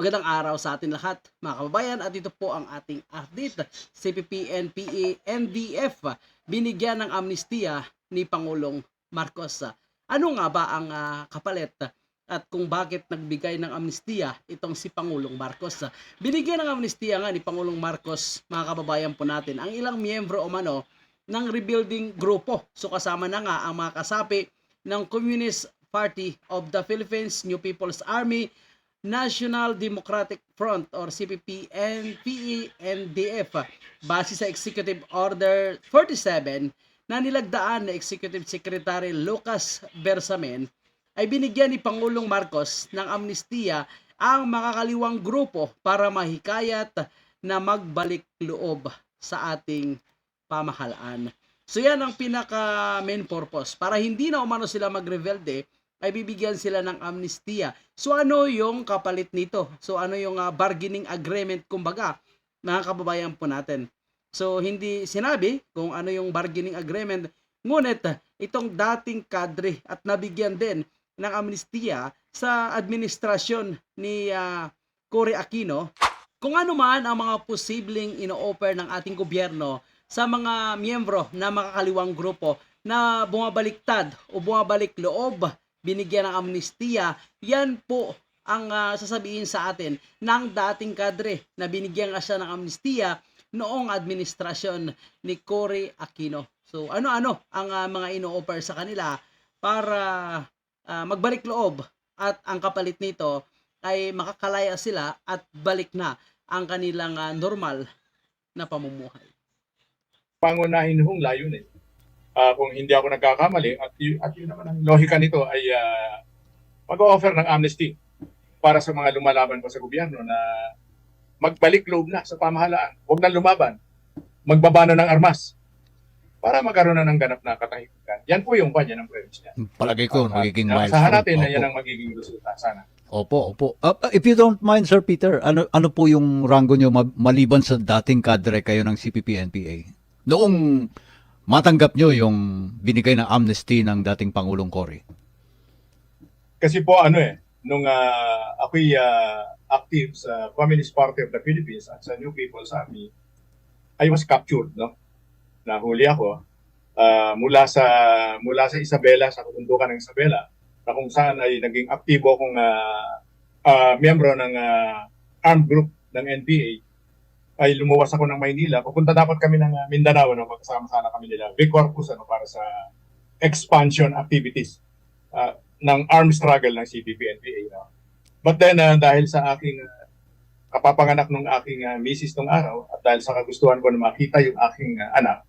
Magandang araw sa atin lahat, mga kababayan, at ito po ang ating update. CPP, NPA, NDF, binigyan ng amnestiya ni Pangulong Marcos. Ano nga ba ang ah, kapalit at kung bakit nagbigay ng amnestiya itong si Pangulong Marcos? Binigyan ng amnestiya nga ni Pangulong Marcos, mga kababayan po natin, ang ilang miyembro o mano ng rebuilding grupo. So kasama na nga ang mga kasapi ng Communist Party of the Philippines, New People's Army, National Democratic Front or CPP NPE NDF base sa Executive Order 47 na nilagdaan ni Executive Secretary Lucas Bersamen ay binigyan ni Pangulong Marcos ng amnestiya ang makakaliwang grupo para mahikayat na magbalik loob sa ating pamahalaan. So yan ang pinaka main purpose para hindi na umano sila magrebelde ay bibigyan sila ng amnestiya. So ano yung kapalit nito? So ano yung ah, bargaining agreement kumbaga mga kababayan po natin. So hindi sinabi kung ano yung bargaining agreement ngunit itong dating kadre at nabigyan din ng amnestiya sa administrasyon ni ah, Cory Aquino kung ano man ang mga posibleng ino-offer ng ating gobyerno sa mga miyembro na makakaliwang grupo na bumabaliktad o bumabalik loob, binigyan ng amnestiya, yan po ang ah, sasabihin sa atin ng dating kadre na binigyan siya ng amnestiya noong administrasyon ni Cory Aquino. So ano-ano ang ah, mga ino-offer sa kanila para ah, magbalik loob at ang kapalit nito ay makakalaya sila at balik na ang kanilang ah, normal na pamumuhay. pangunahin hong layunin. Ah, kung hindi ako nagkakamali, at, at yun naman ang lohika nito ay ah, mag-offer ng amnesty para sa mga lumalaban pa sa gobyerno na magbalik loob na sa pamahalaan. Huwag na lumaban. Magbaba na ng armas para magkaroon na ng ganap na katahimikan. Yan po yung kanya ng premise niya. Palagay ko, Ah, magiging ah, milestone. Natin na Opo. yan ang magiging resulta. Sana. Opo, opo. Uh, uh, if you don't mind, Sir Peter, ano ano po yung rango nyo ma- maliban sa dating kadre kayo ng CPP-NPA? Noong matanggap nyo yung binigay na amnesty ng dating Pangulong Cory. Kasi po ano eh, nung ah, ako'y ah, active sa Communist Party of the Philippines at sa New People's Army, I was captured, no? Nahuli ako ah, mula sa mula sa Isabela, sa kabundukan ng Isabela, na kung saan ay naging aktibo akong ah, ah, miyembro ng ah, armed group ng NPA ay lumuwas ako ng Maynila. Pupunta dapat kami ng ah, Mindanao, no? magkasama sana kami nila. Big Corpus, ano, para sa expansion activities ah, ng armed struggle ng CPP-NPA. No? But then, ah, dahil sa aking ah, kapapanganak ng aking uh, misis nung araw, at dahil sa kagustuhan ko na makita yung aking ah, anak,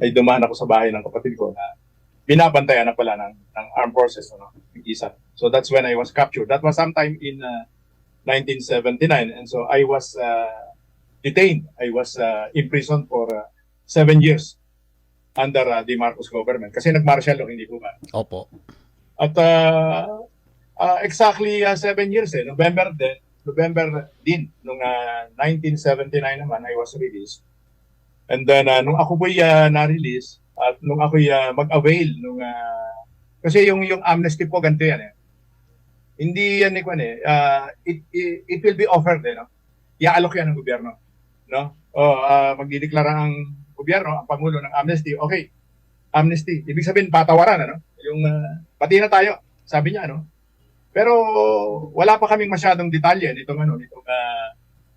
ay dumaan ako sa bahay ng kapatid ko na binabantayan na pala ng, ng armed forces, ano, ng isa. So that's when I was captured. That was sometime in ah, 1979. And so I was ah, detained. I was ah, imprisoned for ah, seven years under ah, the Marcos government. Kasi nag-martial law, hindi po ba? Opo. At uh, uh, exactly uh, seven years eh, November din, November din, nung uh, 1979 naman, I was released. And then, uh, nung ako po'y uh, na-release, at nung ako'y uh, mag-avail, nung, uh, kasi yung, yung amnesty po, ganito yan eh. Hindi yan ni Kwan eh. Uh, it, it, it will be offered eh, no? Iaalok yan ng gobyerno. No? O, uh, magdideklara ang gobyerno, ang Pangulo ng amnesty. Okay, amnesty. Ibig sabihin, patawaran, ano? Yung, uh, pati na tayo, sabi niya, ano? Pero wala pa kaming masyadong detalye nitong ano, nitong uh,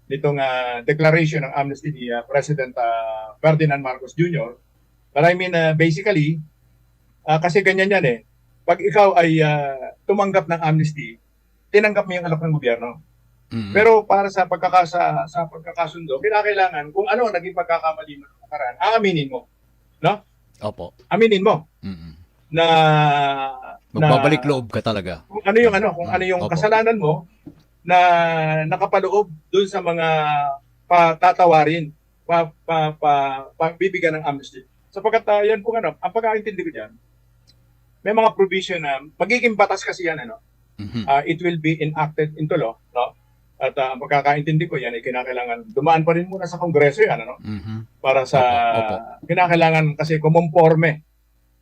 nitong uh, declaration ng amnesty ni uh, President uh, Ferdinand Marcos Jr. But I mean, uh, basically, uh, kasi ganyan yan eh. Pag ikaw ay uh, tumanggap ng amnesty, tinanggap mo yung alok ng gobyerno. Mm. Pero para sa pagkakasa sa pagkakasundo, kinakailangan kung ano ang naging pagkakamali mo nakaraan, aaminin mo. Opo. Aminin mo Mm. na Magbabalik loob ka talaga. kung ano yung ano, kung ano yung Opo. kasalanan mo na nakapaloob dun sa mga patatawarin, pa, pa, pa, pagbibigyan ng amnesty. Sapagkat uh, yan po ano, ang pagkakaintindi ko diyan, may mga provision na magiging batas kasi yan ano, Mhm. uh, it will be enacted into law, no? At uh, ang pagkakaintindi ko yan ay kinakailangan dumaan pa rin muna sa kongreso yan ano Mhm. para sa Opo, opo. kinakailangan kasi kumomporme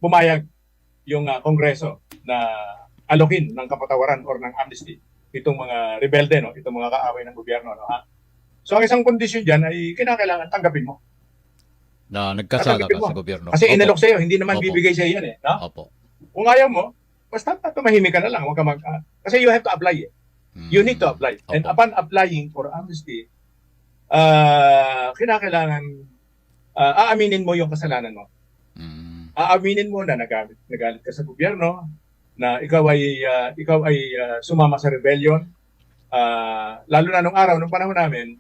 pumayag yung uh, kongreso na alokin ng kapatawaran or ng amnesty itong mga rebelde, no? itong mga kaaway ng gobyerno. No? Ha? So ang isang kondisyon dyan ay kinakailangan tanggapin mo. Na nagkasala ka mo. sa gobyerno. Kasi Opo. inalok sa'yo, hindi naman Opo. bibigay sa'yo yan eh. No? Opo. Kung ayaw mo, basta tumahimik ka na lang. Huwag ka mag, ah, kasi you have to apply eh. You need to apply. And Opo. upon applying for amnesty, ah kinakailangan ah, aaminin mo yung kasalanan mo. Mm. Aaminin mo na nagalit, nagalit ka sa gobyerno, na ikaw ay ah, ikaw ay ah, sumama sa rebellion. Ah, lalo na nung araw, nung panahon namin,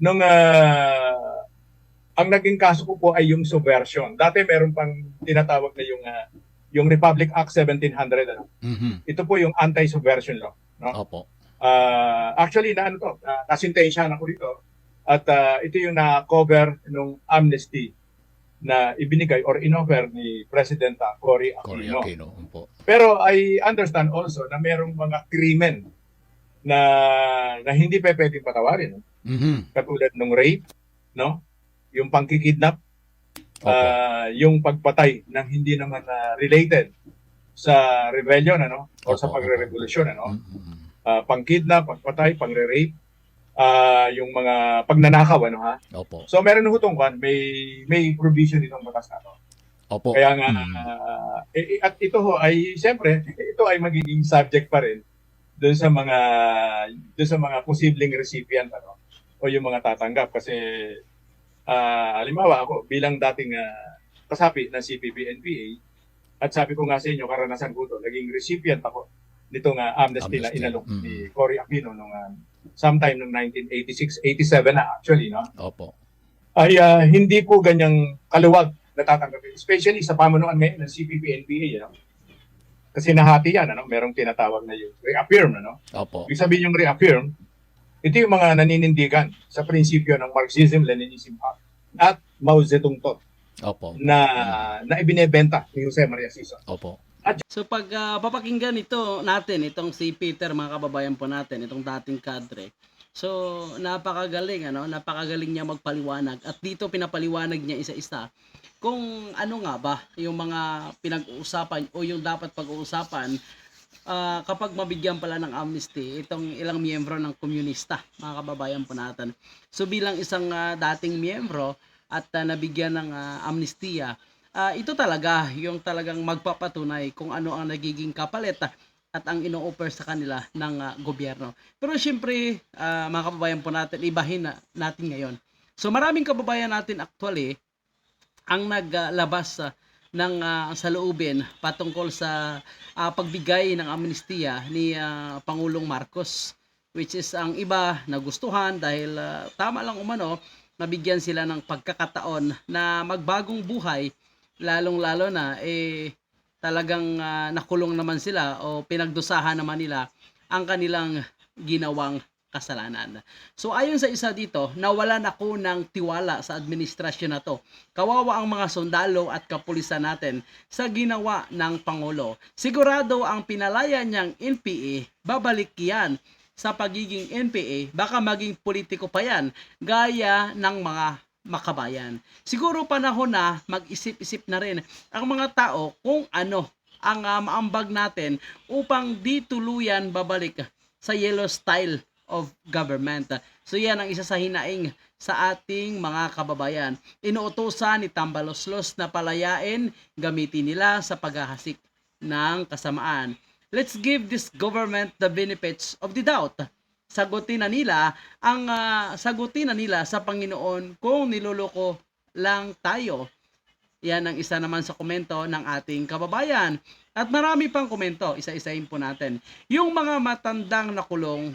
nung ah, ang naging kaso ko po ay yung subversion. Dati meron pang tinatawag na yung ah, yung Republic Act 1700 ano. Mhm. Ito po yung anti-subversion law. Opo. Ah, actually na ano to, uh, nasintensyahan ako dito. At ah, ito yung na-cover nung amnesty na ibinigay or inoffer ni President ah, Cory Cory Aquino. Aquino. Opo. Pero I understand also na merong mga krimen na na hindi pa pwedeng patawarin. Mhm. Katulad ng rape, no? Yung pangkikidnap, Opo. ah, yung pagpatay ng hindi naman ah, related sa rebellion ano o sa pagre-revolusyon ano Mhm. Uh, pangkidnap, pagpatay, pangre-rape, ah yung mga pagnanakaw ano ha. Opo. So meron ng hutong kan, may may provision itong batas na to. Opo. Kaya nga Mm. eh, eh, at ito ho ay siyempre ito ay magiging subject pa rin doon sa mga doon sa mga posibleng recipient ano o yung mga tatanggap kasi ah halimbawa ako bilang dating ah, kasapi ng CPP-NPA at sabi ko nga sa inyo karanasan ko to naging recipient ako nitong ah, amnesty, na Amnesty. inalok Mm. ni Cory Aquino nung ah, sometime nung 1986 87 na actually no Opo. ay ah, hindi po ganyang kaluwag natatanggapin. Especially sa pamunuan ngayon ng CPP-NPA. Ano? Kasi nahati yan. Ano? Merong tinatawag na yung reaffirm. Ano? Opo. Ibig sabihin yung reaffirm, ito yung mga naninindigan sa prinsipyo ng Marxism, Leninism at Mao Zedong to Opo. na, na ibinebenta ni Jose Maria Sison. Opo. So pag ah, papakinggan ito natin, itong si Peter, mga kababayan po natin, itong dating kadre. So napakagaling, ano? Napakagaling niya magpaliwanag. At dito pinapaliwanag niya isa-isa kung ano nga ba yung mga pinag-uusapan o yung dapat pag-uusapan ah, kapag mabigyan pala ng amnesty itong ilang miyembro ng komunista, mga kababayan po natin. So bilang isang ah, dating miyembro at ah, nabigyan ng ah, amnestiya, ah, ito talaga yung talagang magpapatunay kung ano ang nagiging kapalit at ang ino-offer sa kanila ng ah, gobyerno. Pero syempre, ah, mga kababayan po natin, ibahin na natin ngayon. So maraming kababayan natin actually ang naglabas ah, ng ah, saloobin patungkol sa ah, pagbigay ng amnestiya ni ah, Pangulong Marcos which is ang iba nagustuhan dahil ah, tama lang umano nabigyan sila ng pagkakataon na magbagong buhay lalong-lalo na eh talagang ah, nakulong naman sila o pinagdusahan naman nila ang kanilang ginawang kasalanan. So ayon sa isa dito, nawalan ako ng tiwala sa administrasyon na to. Kawawa ang mga sundalo at kapulisan natin sa ginawa ng Pangulo. Sigurado ang pinalaya niyang NPA, babalik yan sa pagiging NPA, baka maging politiko pa yan, gaya ng mga makabayan. Siguro panahon na mag-isip-isip na rin ang mga tao kung ano ang ah, maambag natin upang di tuluyan babalik sa yellow style of government. So yan ang isa sa hinaing sa ating mga kababayan. Inuutosan ni Tambaloslos na palayain, gamitin nila sa paghahasik ng kasamaan. Let's give this government the benefits of the doubt. Sagutin na nila ang ah, sagutin na nila sa Panginoon kung niloloko lang tayo. Yan ang isa naman sa komento ng ating kababayan. At marami pang komento, isa-isahin po natin. Yung mga matandang nakulong,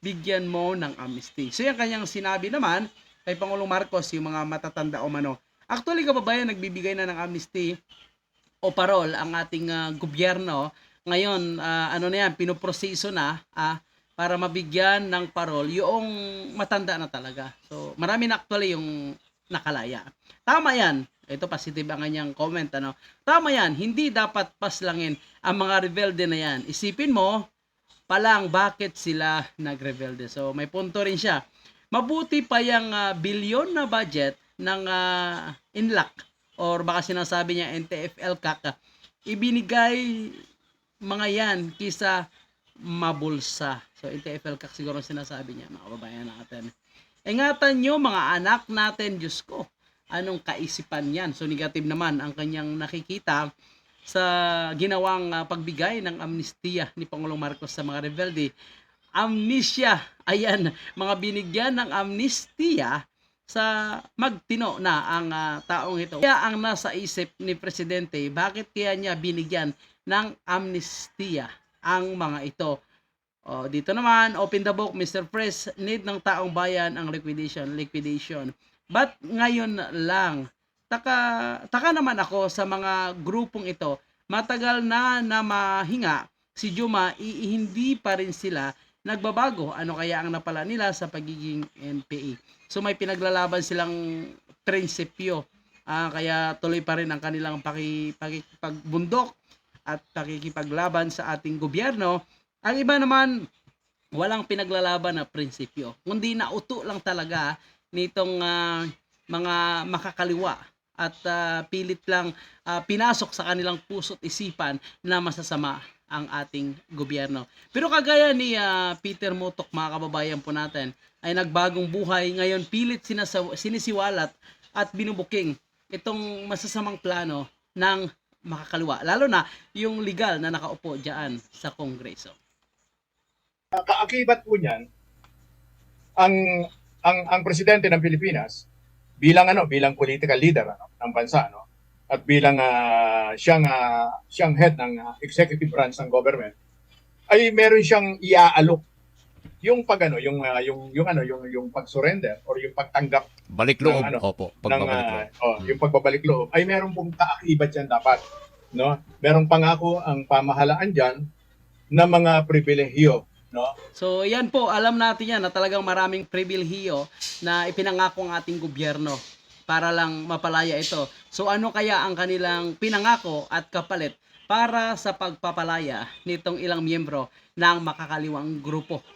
bigyan mo ng amnesty. So yan kanyang sinabi naman kay Pangulong Marcos, yung mga matatanda o mano. Actually, kababayan, nagbibigay na ng amnesty o parol ang ating ah, gobyerno. Ngayon, ah, ano na yan, pinoproseso na ah, para mabigyan ng parol yung matanda na talaga. So, marami na actually yung nakalaya. Tama yan. Ito positive ang kanyang comment. Ano? Tama yan. Hindi dapat paslangin ang mga rebelde na yan. Isipin mo, palang bakit sila nagrebelde. So may punto rin siya. Mabuti pa yung ah, bilyon na budget ng uh, INLAC or baka sinasabi niya NTFL CAC ibinigay mga yan kisa mabulsa. So, NTFL kak siguro sinasabi niya, mga kababayan natin. Ingatan nyo, mga anak natin, Diyos ko, anong kaisipan yan? So, negative naman ang kanyang nakikita sa ginawang ah, pagbigay ng amnestia ni Pangulong Marcos sa mga rebelde. Amnesia, ayan, mga binigyan ng amnestia sa magtino na ang ah, taong ito. Kaya ang nasa isip ni Presidente, bakit kaya niya binigyan ng amnestia ang mga ito? O, dito naman, open the book, Mr. Press, need ng taong bayan ang liquidation, liquidation. But ngayon lang, taka, taka naman ako sa mga grupong ito, matagal na na mahinga si Juma, i- hindi pa rin sila nagbabago. Ano kaya ang napala nila sa pagiging NPA? So may pinaglalaban silang prinsipyo. Ah, kaya tuloy pa rin ang kanilang paki, pakikipagbundok at pakikipaglaban sa ating gobyerno. Ang iba naman, walang pinaglalaban na prinsipyo. Kundi nauto lang talaga nitong ah, mga makakaliwa at ah, pilit lang ah, pinasok sa kanilang puso't isipan na masasama ang ating gobyerno. Pero kagaya ni ah, Peter Motok, mga kababayan po natin, ay nagbagong buhay. Ngayon pilit sinisiwalat at binubuking itong masasamang plano ng makakaliwa. Lalo na yung legal na nakaupo dyan sa Kongreso. kaakibat po niyan ang ang ang presidente ng Pilipinas bilang ano bilang political leader ano, ng bansa no at bilang ah, siyang ah, siyang head ng ah, executive branch ng government ay meron siyang iaalok yung pag ano yung ah, yung yung ano yung yung pag-surrender or yung pagtanggap Balik loob. Ng ano, Opo, ng pagbabalik ah, loob. oh, Hmm. yung pagbabalik loob ay meron pong kaakibat yan dapat no merong pangako ang pamahalaan diyan na mga pribilehiyo no So, yan po, alam natin yan na talagang maraming pribilhiyo na ipinangako ang ating gobyerno para lang mapalaya ito. So, ano kaya ang kanilang pinangako at kapalit para sa pagpapalaya nitong ilang miyembro ng makakaliwang grupo